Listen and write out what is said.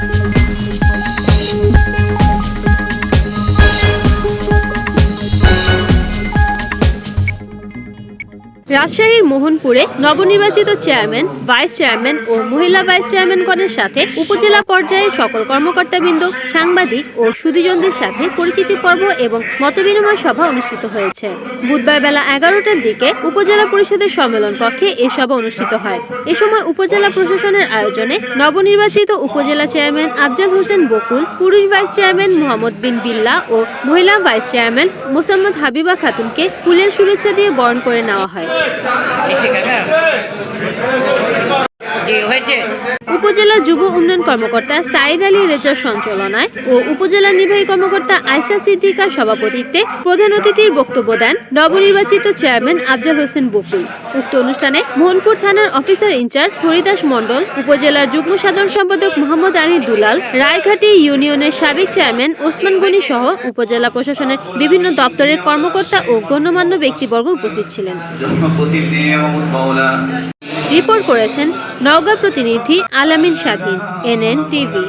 Thank you. রাজশাহীর মোহনপুরে নবনির্বাচিত chairman, vice chairman ও মহিলা ভাইস চেয়ারম্যানগণের সাথে উপজেলা পর্যায়ে সকল কর্মকর্তাবৃন্দ, সাংবাদিক ও সুধীজনদের সাথে পরিচিতি পর্ব এবং মতবিনিময় সভা অনুষ্ঠিত হয়েছে। বুধবার বেলা এগারোটার দিকে উপজেলা পরিষদের সম্মেলন কক্ষে এ সভা অনুষ্ঠিত হয়। এ সময় উপজেলা প্রশাসনের আয়োজনে নবনির্বাচিত উপজেলা চেয়ারম্যান আফজাল হোসেন বকুল, পুরুষ ভাইস চেয়ারম্যান মোহাম্মদ বিন বিল্লা ও মহিলা ভাইস চেয়ারম্যান মোসাম্মদ হাবিবা খাতুনকে ফুলের শুভেচ্ছা দিয়ে বরণ করে নেওয়া হয়। হয়েছে। উপজেলা যুব উন্নয়ন কর্মকর্তা সাইদ আলী রেজার সঞ্চালনায় ও উপজেলা নির্বাহী কর্মকর্তা আয়শা সিদ্দিকার সভাপতিত্বে প্রধান অতিথির বক্তব্য দেন নবনির্বাচিত চেয়ারম্যান আফজাল হোসেন বকুল। উক্ত অনুষ্ঠানে মোহনপুর থানার অফিসার ইনচার্জ হরিদাস মণ্ডল, উপজেলার যুগ্ম সাধারণ সম্পাদক মোহাম্মদ আলী দুলাল, রায়ঘাটি ইউনিয়নের সাবেক চেয়ারম্যান ওসমান গনি সহ উপজেলা প্রশাসনের বিভিন্ন দপ্তরের কর্মকর্তা ও গণ্যমান্য ব্যক্তিবর্গ উপস্থিত ছিলেন। রিপোর্ট করেছেন নওগাঁ প্রতিনিধি আলামিন স্বাধীন এনএন টিভি।